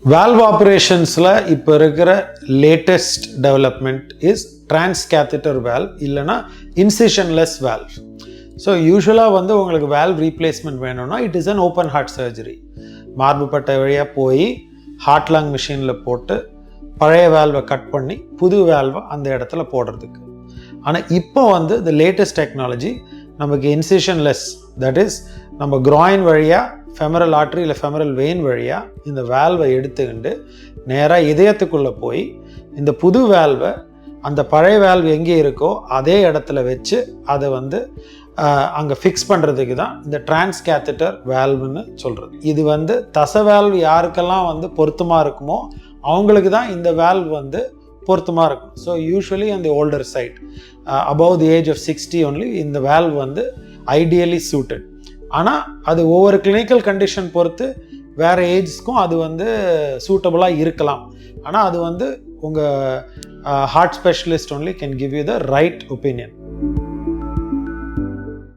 Valve ஆப்ரேஷன்ஸில் இப்போ இருக்கிற latest development is transcatheter valve இல்லைன்னா இன்சிஷன்லெஸ் வேல்வ் ஸோ யூஸ்வலாக வந்து உங்களுக்கு வேல்வ் ரீப்ளேஸ்மெண்ட் வேணும்னா it is an open heart surgery மார்புப்பட்டை வழியாக போய் ஹார்ட் லாங் மிஷினில் போட்டு பழைய வேல்வை கட் பண்ணி புது வேல்வை அந்த இடத்துல போடுறதுக்கு. ஆனால் இப்போ வந்து த லேட்டஸ்ட் டெக்னாலஜி நமக்கு இன்சிஷன்லெஸ் தட் இஸ் நம்ம க்ராயின் வழியாக ஃபெமரல் ஆற்று இல்லை ஃபெமரல் வெயின் வழியாக இந்த வேல்வை எடுத்துக்கிண்டு நேராக இதயத்துக்குள்ளே போய் இந்த புது வேல்வை அந்த பழைய வேல்வ் எங்கே இருக்கோ அதே இடத்துல வச்சு அதை வந்து அங்கே ஃபிக்ஸ் பண்ணுறதுக்கு தான் இந்த டிரான்ஸ்கேத்தட்டர் வேல்வ்னு சொல்கிறது இது வந்து தச வேல்வ் யாருக்கெல்லாம் வந்து பொருத்தமாக இருக்குமோ அவங்களுக்கு தான் இந்த வேல்வ் வந்து பொருத்தமாக இருக்கும். ஸோ யூஸ்வலி அந்த older side above the age of sixty only இந்த வேல்வ் வந்து ஐடியலி சூட்டட் ஆனால் அது ஒவ்வொரு கிளினிக்கல் கண்டிஷன் பொறுத்து வேறு ஏஜ்ஸ்க்கும் அது வந்து சூட்டபுளாக இருக்கலாம். ஆனால் அது வந்து உங்கள் heart specialist only can give you the right opinion